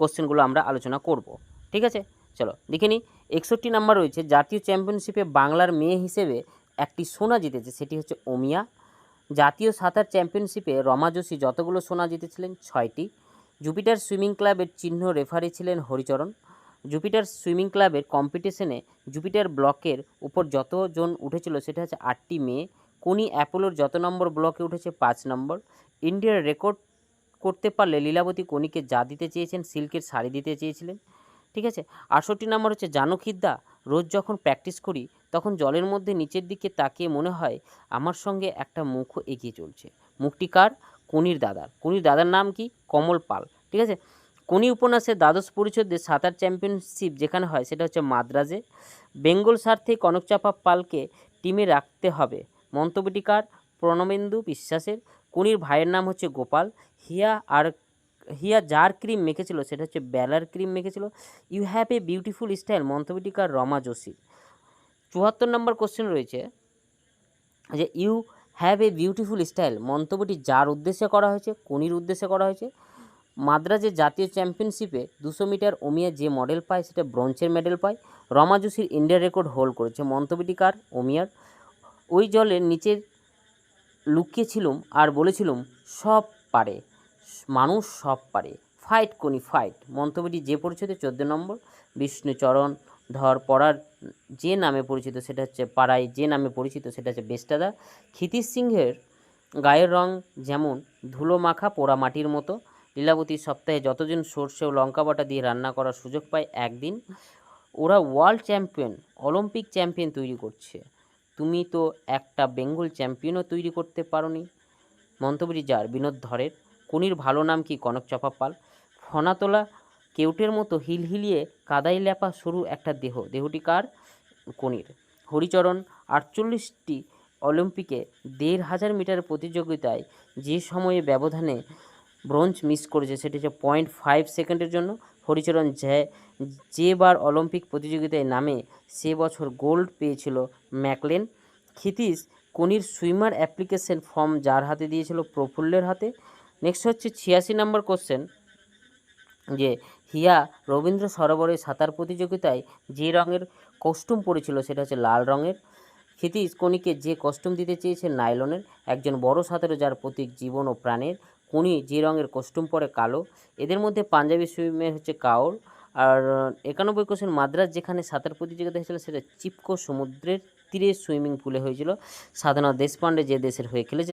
কোশ্চেনগুলো আমরা আলোচনা করব, ঠিক আছে? চলো, দেখে নিই। একষট্টি নাম্বার রয়েছে, জাতীয় চ্যাম্পিয়নশিপে বাংলার মেয়ে হিসেবে একটি সোনা জিতেছে, সেটি হচ্ছে ওমিয়া। জাতীয় সাঁতার চ্যাম্পিয়নশিপে রমা যোশী যতগুলো সোনা জিতেছিলেন, ছয়টি। জুপিটার সুইমিং ক্লাবের চিহ্ন রেফারি ছিলেন হরিচরণ। জুপিটার সুইমিং ক্লাবের কম্পিটিশনে জুপিটার ব্লকের উপর যতজন উঠেছিল, সেটা হচ্ছে আটটি মেয়ে। কোনি অ্যাপোলোর যত নম্বর ব্লকে উঠেছে, পাঁচ নম্বর। ইন্ডিয়ার রেকর্ড করতে পারলে লীলাবতী কোনিকে যা দিতে চেয়েছেন সিল্কের শাড়ি দিতে চেয়েছিলেন, ঠিক আছে? আটষট্টি নম্বর হচ্ছে জানকিদ্দা রোজ যখন প্র্যাকটিস করি, তখন জলের মধ্যে নিচের দিকে তাকিয়ে মনে হয় আমার সঙ্গে একটা মুখও এগিয়ে চলছে। মুখটি কার? কনির দাদার। কনির দাদার নাম কি? কমল পাল, ঠিক আছে? কোনি উপন্যাসের দ্বাদশ পরিচ্ছদে সাঁতার চ্যাম্পিয়নশিপ যেখানে হয়, সেটা হচ্ছে মাদ্রাজে। বেঙ্গল স্বার্থে কনকচাপা পালকে টিমে রাখতে হবে। মন্তব্যটি কার? প্রণবেন্দু বিশ্বাসের। কোনির ভাইয়ের নাম হচ্ছে গোপাল। হিয়া আর হিয়া যার ক্রিম মেখেছিল সেটা হচ্ছে বেলার cream মেখেছিল। You have a beautiful style, মন্তব্যটি কার? রমা যোশী চুয়াত্তর নম্বর কোশ্চেন রয়েছে যে, you have a beautiful style, মন্তব্যটি যার উদ্দেশ্যে করা হয়েছে? কোনির উদ্দেশ্যে করা হয়েছে। মাদ্রাজের জাতীয় চ্যাম্পিয়নশিপে দুশো মিটার ওমিয়া যে মডেল পায়, সেটা ব্রোঞ্জের মেডেল পায়। রমা যোশীর ইন্ডিয়া রেকর্ড হোল্ড করেছে। মন্তব্যটি কার? ওমিয়ার। ওই জলের নিচে লুকিয়েছিলুম আর বলেছিলুম, সব পারে। মানুষ সব পারে। ফাইট কোনি ফাইট। মন্তব্যটি যে পরিচিত, চোদ্দ নম্বর। বিষ্ণুচরণ ধর পড়ার যে নামে পরিচিত, সেটা হচ্ছে পাড়ায় যে নামে পরিচিত, সেটা হচ্ছে বেস্টাদা ক্ষিতিশ সিংহের গায়ের রং যেমন ধুলো মাখা পোড়া মাটির মতো। লীলাবতী সপ্তাহে যতজন সর্ষে ও লঙ্কা বাটা দিয়ে রান্না করার সুযোগ পায় একদিন। ওরা ওয়ার্ল্ড চ্যাম্পিয়ন, অলিম্পিক চ্যাম্পিয়ন তৈরি করছে। তুমি তো একটা বেঙ্গল চ্যাম্পিয়নও তৈরি করতে পারোনি। মন্তব্যটি যার বিনোদ ধরের। কুনির ভালো নাম কি কনক চাপা পাল? ফনাতোলা কেউটের মতো হিলহিলিয়ে কাদাই ল্যাপা সরু একটা দেহ। দেহটি কার? কনির। হরিচরণ আটচল্লিশটি অলিম্পিকে দেড় হাজার মিটার প্রতিযোগিতায় যে সময়ে ব্যবধানে ব্রোঞ্জ মিস করেছে সেটি হচ্ছে পয়েন্ট ফাইভ সেকেন্ডের জন্য। হরিচরণ যে যেবার অলিম্পিক প্রতিযোগিতায় নামে সে বছর গোল্ড পেয়েছিল ম্যাকলেন। ক্ষিতিশ কনির সুইমার অ্যাপ্লিকেশন ফর্ম যার হাতে দিয়েছিল প্রফুল্লের হাতে। নেক্সট হচ্ছে ছিয়াশি নম্বর কোশ্চেন, যে, হিয়া রবীন্দ্র সরোবরে সাঁতার প্রতিযোগিতায় যে রঙের কস্টিউম পরেছিল সেটা হচ্ছে লাল রঙের। ক্ষিতিশ কনিকে যে কস্টিউম দিতে চেয়েছে নাইলনের, একজন বড় সাঁতারু যার প্রতীক জীবন ও প্রাণের। কোনি যে রঙের কস্টিউম পরে কালো, এদের মধ্যে পাঞ্জাবি সুইমের হচ্ছে কাউর আর একানব্বই কোশ্চেন মাদ্রাজ যেখানে সাঁতার প্রতিযোগিতা হয়েছিল সেটা চিপকো সমুদ্রের তীরে সুইমিং পুলে হয়েছিল। সাধনা দেশপাণ্ডে যে দেশের হয়ে খেলেছে